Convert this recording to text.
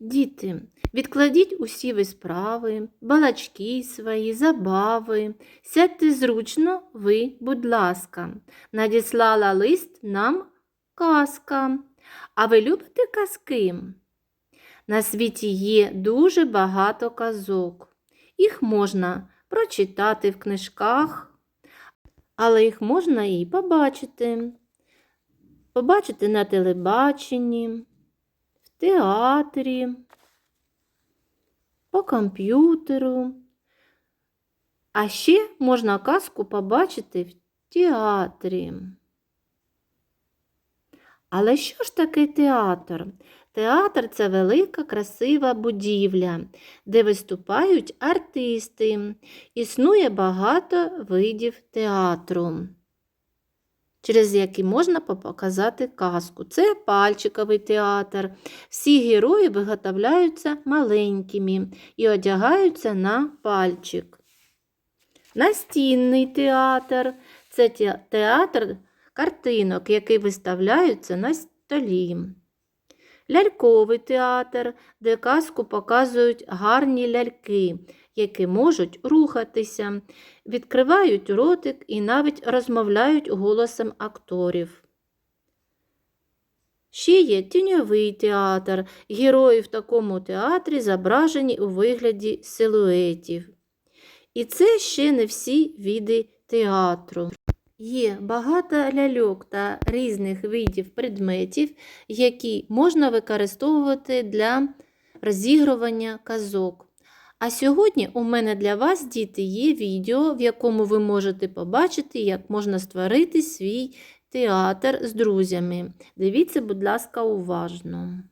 Діти, відкладіть усі ви справи, балачки свої, забави. Сядьте зручно, ви, будь ласка. Надіслала лист нам казка. А ви любите казки? На світі є дуже багато казок. Їх можна прочитати в книжках, але їх можна і побачити. Побачити на телебаченні, театрі, по комп'ютеру. А ще можна казку побачити в театрі. Але що ж таке театр? Театр це велика красива будівля, де виступають артисти. Існує багато видів театру, через які можна показати казку. Це пальчиковий театр. Всі герої виготовляються маленькими і одягаються на пальчик. Настінний театр це театр картинок, які виставляються на столі. Ляльковий театр, де казку показують гарні ляльки, які можуть рухатися, відкривають ротик і навіть розмовляють голосом акторів. Ще є тіньовий театр. Герої в такому театрі зображені у вигляді силуетів. І це ще не всі види театру. Є багато ляльок та різних видів предметів, які можна використовувати для розігрування казок. А сьогодні у мене для вас, діти, є відео, в якому ви можете побачити, як можна створити свій театр з друзями. Дивіться, будь ласка, уважно.